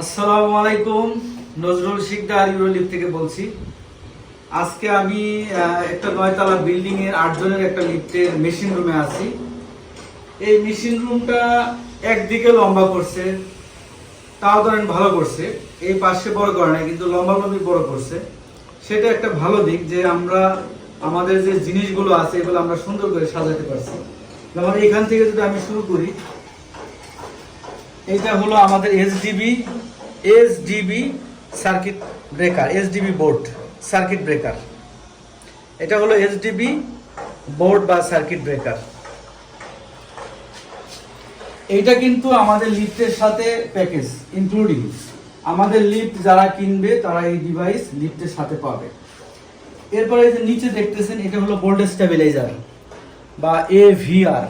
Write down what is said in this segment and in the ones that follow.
আসসালামু আলাইকুম, নজরুল শিকদার ইউরোলিপ থেকে বলছি। আজকে আমি একটা নয়তলা বিল্ডিং এর আটজনের একটা লিফটের মেশিন রুমে আছি। এই মেশিন রুমটা একদিকে লম্বা করছে, তাও ধরেন ভালো করছে। এই পাশে বড় করে নাই, কিন্তু লম্বা লম্বি বড় করছে। সেটা একটা ভালো দিক যে আমরা, আমাদের যে জিনিসগুলো আছে, এগুলো আমরা সুন্দর করে সাজাতে পারছি। যেমন এখান থেকে যদি আমি শুরু করি এটা হলো আমাদের SDB SDB circuit breaker, SDB board, circuit breaker. এটা হলো এসডিবি বোর্ড বা সার্কিট ব্রেকার। এইটা কিন্তু আমাদের লিফটের সাথে প্যাকেজ ইনক্লুডিং আমাদের লিফট যারা কিনবে, তারা এই ডিভাইস লিফটের সাথে পাবে। এরপরে যে নিচে দেখতেছেন, এটা হলো বোল্ড স্টেবিলাইজার বা এভিআর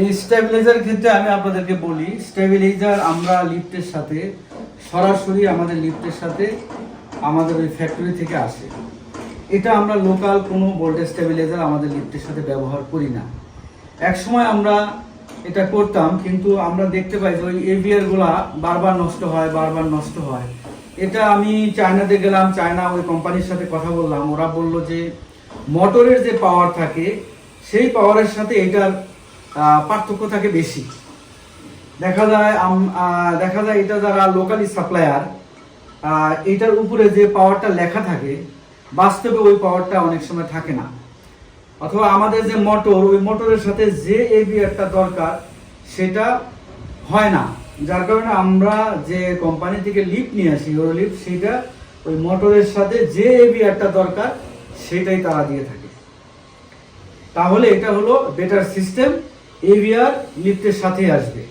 এই স্টেবিলাইজার ক্ষেত্রে আমি আপনাদেরকে বলি স্টেবিলাইজার আমরা লিফটের সাথে, সরাসরি আমাদের লিফটের সাথে আমাদের ওই ফ্যাক্টরি থেকে আসে। এটা আমরা লোকাল কোনো ভোল্টেজ স্টেবিলাইজার আমাদের লিফটের সাথে ব্যবহার করি না। এক সময় আমরা এটা করতাম, কিন্তু আমরা দেখতে পাই যে ওই এভিয়ারগুলা বারবার নষ্ট হয়, বারবার নষ্ট হয়। এটা আমি চায়নাতে গেলাম, চায়না ওই কোম্পানির সাথে কথা বললাম। ওরা বলল যে মোটরের যে পাওয়ার থাকে, সেই পাওয়ারের সাথে এটার পার্থক্য থাকে বেশি। দেখা যায় দেখা যায় এটা যারা লোকালি সাপ্লায়ার এটার উপরে যে পাওয়ারটা লেখা থাকে, বাস্তবে ওই পাওয়ারটা অনেক সময় থাকে না। অথবা আমাদের যে মোটর ওই মোটরের সাথে যে এভিআরটা দরকার, সেটা হয় না। যার কারণে আমরা যে কোম্পানি থেকে লিফট নিয়ে আসি ওর লিফট সেটা ওই মোটরের সাথে যে এভিআরটা দরকার, সেটাই তারা দিয়ে থাকে। তাহলে এটা হলো বেটার সিস্টেম এভিআর লিফটের সাথে আসবে।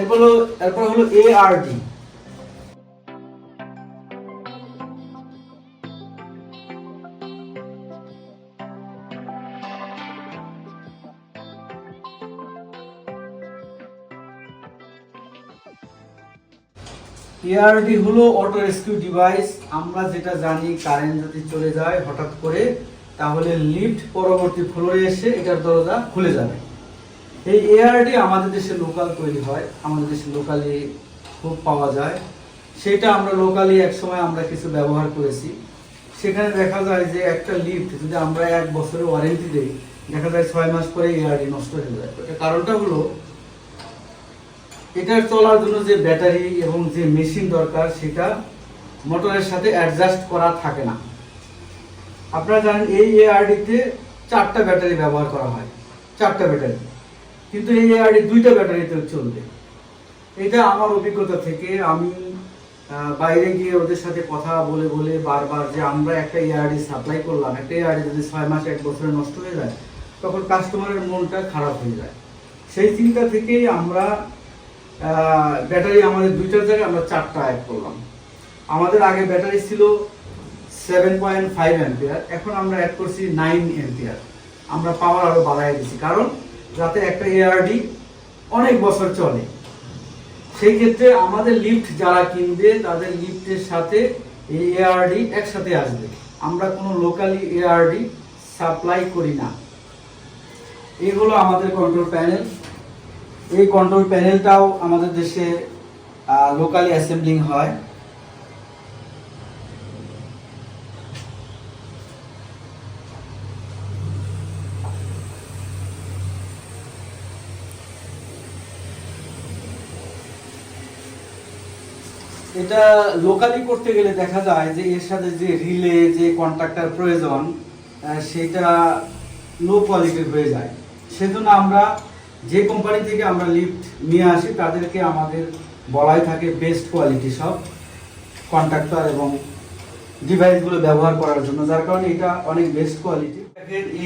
এরপর হলো এরপর হলো এআরডি এআরডি হলো অটো রেস্কিউ ডিভাইস আমরা যেটা জানি কারেন্ট যদি চলে যায়, হঠাৎ করে তাহলে লিফট পরবর্তী ফ্লোরে এসে এটার দরজা খুলে যাবে। এই এআরডি আমাদের দেশে লোকাল তৈরি হয়, আমাদের দেশে লোকালি খুব পাওয়া যায়। সেটা আমরা লোকালি একসময় আমরা কিছু ব্যবহার করেছি। সেখানে দেখা যায় যে একটা লিফট যদি আমরা এক বছরের ওয়ারেন্টি দিই, দেখা যায় ছয় মাস পরে এআরডি নষ্ট হয়ে যায়। এটার কারণটা হলো, এটার চলার জন্য যে ব্যাটারি এবং যে মেশিন দরকার, সেটা মোটরের সাথে অ্যাডজাস্ট করা থাকে না। আপনারা জানেন এই এআরডিতে চারটা ব্যাটারি ব্যবহার করা হয়। চারটা ব্যাটারি। কিন্তু এই এআরডি দুইটা ব্যাটারিতে চলবে। এটা আমার অভিজ্ঞতা থেকে আমি বাইরে গিয়ে ওদের সাথে কথা বলে বলে বারবার যে আমরা একটা এআরডি সাপ্লাই করলাম, একটা এআরডি যদি ছয় মাস, এক বছরে নষ্ট হয়ে যায়, তখন কাস্টমারের মনটা খারাপ হয়ে যায়। সেই চিন্তা থেকেই আমরা ব্যাটারি আমাদের দুইটার জায়গায় আমরা চারটা অ্যাড করলাম। আমাদের আগে ব্যাটারি ছিল সেভেন পয়েন্ট ফাইভ অ্যাম্পিয়ার এখন আমরা অ্যাড করছি নাইন অ্যাম্পিয়ার আমরা পাওয়ার আরও বাড়াই দিচ্ছি কারণ যাতে একটা এআরডি অনেক বছর চলে। সেই ক্ষেত্রে আমাদের লিফট যারা কিনবে, তাদের লিফটের সাথে এই এআরডি একসাথে আসবে। আমরা কোনো লোকালি এআরডি সাপ্লাই করি না। এই হলো আমাদের কন্ট্রোল প্যানেল এই কন্ট্রোল প্যানেলটাও আমাদের দেশে লোকালি অ্যাসেম্বলিং হয়। এটা লোকালি করতে গেলে দেখা যায় যে এর সাথে যে রিলে যে কন্ট্রাক্টর প্রয়োজন সেটা লো কোয়ালিটির হয়ে যায়। সেজন্য আমরা যে কোম্পানি থেকে আমরা লিফট নিয়ে আসি, তাদেরকে আমাদের বলাই থাকে বেস্ট কোয়ালিটি সব কন্ট্রাক্টর এবং ডিভাইসগুলো ব্যবহার করার জন্য, যার কারণে এটা অনেক বেস্ট কোয়ালিটি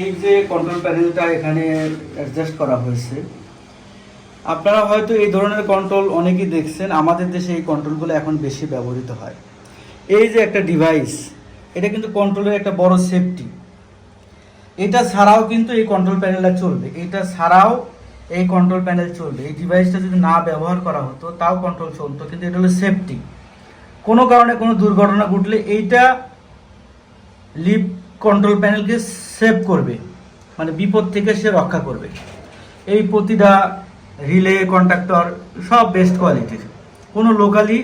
এই যে কন্ট্রোল প্যানেলটা এখানে অ্যাডজাস্ট করা হয়েছে আপনারা হয়তো এই ধরনের কন্ট্রোল অনেকেই দেখছেন। আমাদের দেশে এই কন্ট্রোলগুলো এখন বেশি ব্যবহৃত হয়। এই যে একটা ডিভাইস এটা কিন্তু কন্ট্রোলের একটা বড় সেফটি এটা ছাড়াও কিন্তু এই কন্ট্রোল প্যানেলটা চলবে। এটা ছাড়াও এই কন্ট্রোল প্যানেল চলবে। এই ডিভাইসটা যদি না ব্যবহার করা হতো, তাও কন্ট্রোল চলতো, কিন্তু এটা হলো সেফটি কোনো কারণে কোনো দুর্ঘটনা ঘটলে এইটা লিফট কন্ট্রোল প্যানেলকে সেভ করবে। মানে বিপদ থেকে সে রক্ষা করবে। এই প্রতিটা রিলে কন্ট্রাক্টর সব বেস্ট কোয়ালিটির কোনো লোকালি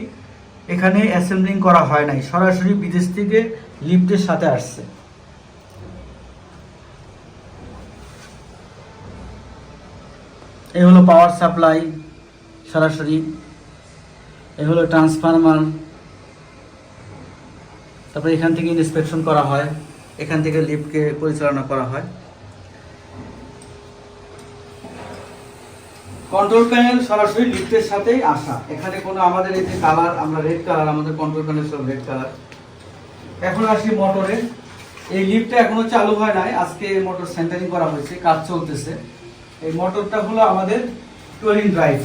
এখানে অ্যাসেম্বলিং করা হয় নাই, সরাসরি বিদেশ থেকে লিফটের সাথে আসছে। এই হলো পাওয়ার সাপ্লাই সরাসরি। এই হলো ট্রান্সফরমার তারপরে এখান থেকে ইন্সপেকশন করা হয়, এখান থেকে লিফটকে পরিচালনা করা হয়। কন্ট্রোল প্যানেল সরাসরি লিফটের সাথেই আসা। এখানে কোনো আমাদের এই যে কালার আমরা রেড কালার আমাদের কন্ট্রোল প্যানেল সব রেড কালার এখন আসি মোটরে এই লিফটটা এখনও চালু হয় নাই। আজকে মোটর সেন্টারিং করা হয়েছে, কাজ চলতেছে। এই মোটরটা হলো আমাদের টুয়েলিং ড্রাইভ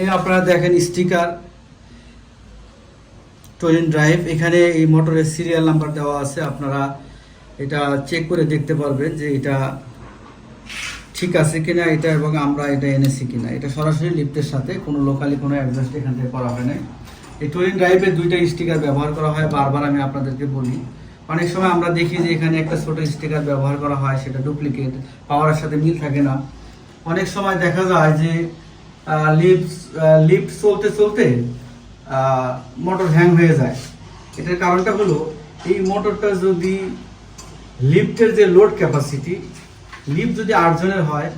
এই আপনারা দেখেন স্টিকার টোয়েন ড্রাইভ, এখানে এই মোটরের সিরিয়াল নাম্বার দেওয়া আছে, আপনারা এটা চেক করে দেখতে পারবেন যে এটা ঠিক আছে কিনা এটা এবং আমরা এটা এনেছি কিনা। এটা সরাসরি লিফটের সাথে, কোনো লোকালি কোনো অ্যাডজাস্ট এখান থেকে করা হয় না এই টোয়েন ড্রাইভে দুইটা স্টিকার ব্যবহার করা হয়, বারবার আমি আপনাদেরকে বলি। অনেক সময় আমরা দেখি যে এখানে একটা ছোট স্টিকার ব্যবহার করা হয়, সেটা ডুপ্লিকেট পাওয়ারের সাথে মিল থাকে না। অনেক সময় দেখা যায় যে লিফট লিফট চলতে চলতে মোটর হ্যাং হয়ে যায়। এটার কারণটা হলো, এই মোটরটা যদি লিফটের যে লোড ক্যাপাসিটি লিফট যদি আটজনের হয়,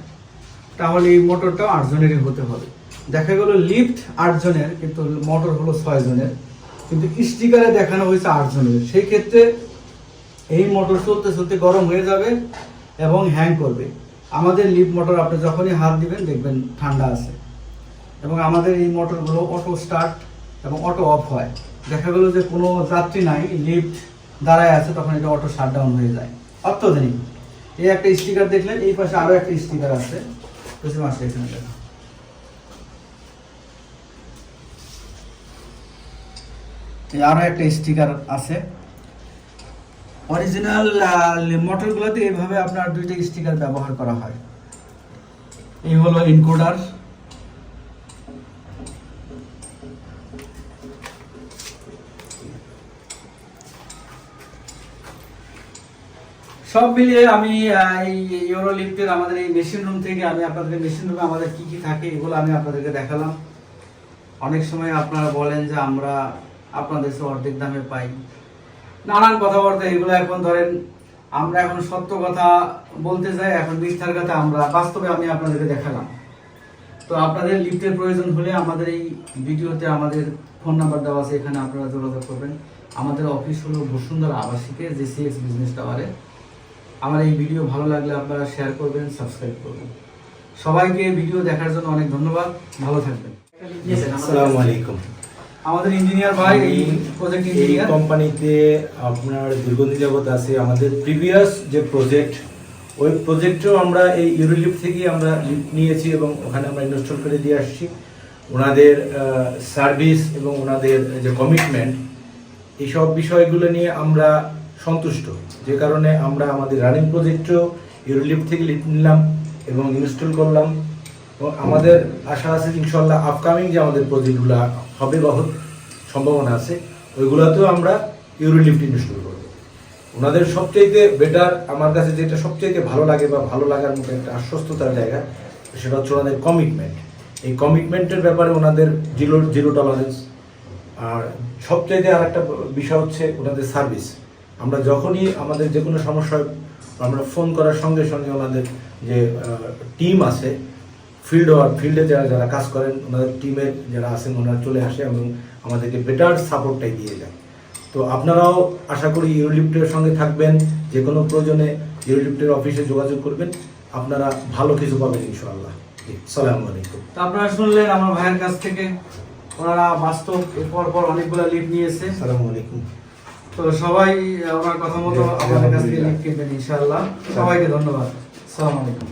তাহলে এই মোটরটাও আটজনেরই হতে হবে। দেখা গেল লিফট আটজনের কিন্তু মোটর হলো ছয় জনের। কিন্তু স্টিকারে দেখানো হয়েছে আটজনের সেই ক্ষেত্রে এই মোটর চলতে চলতে গরম হয়ে যাবে এবং হ্যাং করবে। আমাদের লিফট মোটর আপনি যখনই হাত দিবেন, দেখবেন ঠান্ডা আছে। এবং আমাদের এই মোটরগুলো অটো স্টার্ট এবং অটো অফ হয়। দেখা গেলো যে কোনো যাত্রী নাই লিফট দাঁড়ায় আছে, তখন এটা অটো শাট ডাউন হয়ে যায়। অত্যাধুনিক। এই একটা স্টিকার দেখলেন, এই পাশে আরও একটা স্টিকার আছে। পারছি এখানে দেখো। এই আরও একটা স্টিকার আছে। অরিজিনাল মোটরগুলোতে এইভাবে আপনার দুইটা স্টিকার ব্যবহার করা হয়। এই হলো ইনকোডার সব মিলিয়ে আমি এই ইউরো লিফটের আমাদের এই মেশিন রুম থেকে আমি আপনাদের মেশিন রুমে আমাদের কি কি থাকে এগুলো আমি আপনাদেরকে দেখালাম। অনেক সময় আপনারা বলেন যে আমরা আপনাদের অর্ধেক দামে পাই। নানান কথাবার্তা এগুলো এখন ধরেন, আমরা এখন সত্য কথা বলতে চাই, এখন মিথ্যার কথা আমরা, বাস্তবে আমি আপনাদেরকে দেখালাম। তো আপনাদের লিফটের প্রয়োজন হলে আমাদের এই ভিডিওতে আমাদের ফোন নাম্বার দেওয়া আছে, এখানে আপনারা যোগাযোগ করবেন। আমাদের অফিস হলো বসুন্ধরা আবাসিকে জেসিএক্স বিজনেস টাওয়ারে আমার এই ভিডিও ভালো লাগলে আপনারা শেয়ার করবেন সাবস্ক্রাইব করবেন। সবাইকে ভিডিও দেখার জন্য অনেক ধন্যবাদ। ভালো থাকবেন। আসসালামু আলাইকুম। আমাদের ইঞ্জিনিয়ার ভাই এই প্রজেক্ট ইঞ্জিনিয়ার কোম্পানিতে আপনার দীর্ঘদিন যাবত আছে। আমাদের প্রিভিয়াস যে প্রজেক্ট ওই প্রজেক্টেও আমরা এই থেকে আমরা লিফট নিয়েছি এবং ওখানে আমরা ইনস্টল করে দিয়ে আসছি। ওনাদের সার্ভিস এবং ওনাদের যে কমিটমেন্ট এইসব বিষয়গুলো নিয়ে আমরা সন্তুষ্ট। যে কারণে আমরা আমাদের রানিং প্রজেক্টও ইউরোলিফট থেকে লিফট নিলাম এবং ইনস্টল করলাম। এবং আমাদের আশা আছে ইনশাল্লাহ আপকামিং যে আমাদের প্রজেক্টগুলো হবে বা সম্ভাবনা আছে, ওইগুলোতেও আমরা ইউরোলিফট ইনস্টল করব। ওনাদের সবচাইতে বেটার আমার কাছে যেটা সবচাইতে ভালো লাগে বা ভালো লাগার মতো একটা আশ্বস্ততার জায়গা, সেটা হচ্ছে ওনাদের কমিটমেন্ট এই কমিটমেন্টের ব্যাপারে ওনাদের জিরো জিরো টলারেন্স আর সবচাইতে আর একটা বিষয় হচ্ছে ওনাদের সার্ভিস আমরা যখনই আমাদের যে কোনো সমস্যা আমরা ফোন করার সঙ্গে সঙ্গে ওনাদের যে টিম আছে ফিল্ড ওয়ার্ক ফিল্ডে যারা যারা কাজ করেন ওনাদের টিমের যারা আছেন ওনারা চলে আসে এবং আমাদেরকে বেটার সাপোর্টটাই দিয়ে যায়। তো আপনারাও আশা করি ইউরোলিফটের সঙ্গে থাকবেন যে কোনো প্রয়োজনে ইউরোলিফটের অফিসে যোগাযোগ করবেন। আপনারা ভালো কিছু পাবেন ইনশাআল্লাহ। সালামু আলাইকুম। তো আপনারা শুনলেন আমার ভাইয়ের কাছ থেকে। ওনারা বাস্তব পর পর অনেকগুলো লিভ নিয়েছে। সালামু আলাইকুম। তো সবাই আমার কথা মতো আমাদের কাছ থেকে লিখতে দেন ইনশাআল্লাহ। সবাইকে ধন্যবাদ। আসসালামু আলাইকুম।